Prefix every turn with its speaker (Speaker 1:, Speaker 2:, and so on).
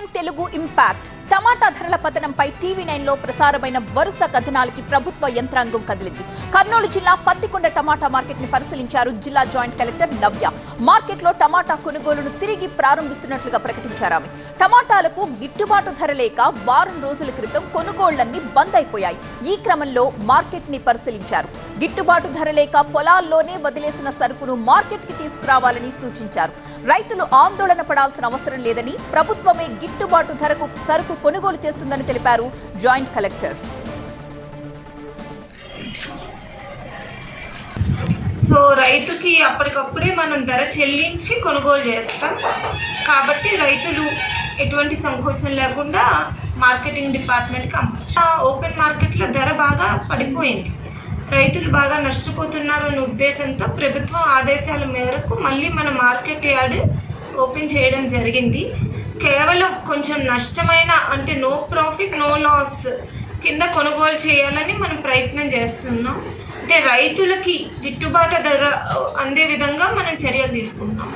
Speaker 1: Nine Telugu impact. టమాటా ధరల పతనంపై TV నైన్లో ప్రసారమైన వరుస కథనాలకి ప్రభుత్వ యంత్రాంగం కదిలింది. కర్నూలు జిల్లా పత్తికొండ టమాటా మార్కెట్ని పరిశీలించారు జిల్లా జాయింట్ కలెక్టర్ నవ్య. మార్కెట్లో టమాటా కొనుగోలును తిరిగి ప్రారంభిస్తున్నట్లుగా ప్రకటించారు ఆమె. టమాటాలకు గిట్టుబాటు ధర లేక వారం రోజుల క్రితం కొనుగోళ్ళన్నీ బంద్ అయిపోయాయి. ఈ క్రమంలో మార్కెట్ని పరిశీలించారు. గిట్టుబాటు ధర లేక పొలాల్లోనే వదిలేసిన సరుకును మార్కెట్కి తీసుకురావాలని సూచించారు. రైతులు ఆందోళన పడాల్సిన అవసరం లేదని ప్రభుత్వమే గిట్టుబాటు ధరకు సరుకు కొనుగోలు చేస్తుందని తెలిపారు జాయింట్ కలెక్టర్.
Speaker 2: సో రైతుకి అప్పటికప్పుడే మనం ధర చెల్లించి కొనుగోలు చేస్తాం. కాబట్టి రైతులు ఎటువంటి సంకోచం లేకుండా మార్కెటింగ్ డిపార్ట్మెంట్కి అమ్మ ఆ ఓపెన్ మార్కెట్లో ధర బాగా పడిపోయింది. రైతులు బాగా నష్టపోతున్నారు అనే ఉద్దేశంతో ప్రభుత్వం ఆదేశాల మేరకు మళ్ళీ మన మార్కెట్ యార్డ్ ఓపెన్ చేయడం జరిగింది. కేవలం కొంచెం నష్టమైన అంటే నో ప్రాఫిట్ నో లాస్ కింద కొనుగోలు చేయాలని మనం ప్రయత్నం చేస్తున్నాం. అంటే రైతులకి గిట్టుబాటు ధర అందే విధంగా మనం చర్యలు తీసుకుంటున్నాం.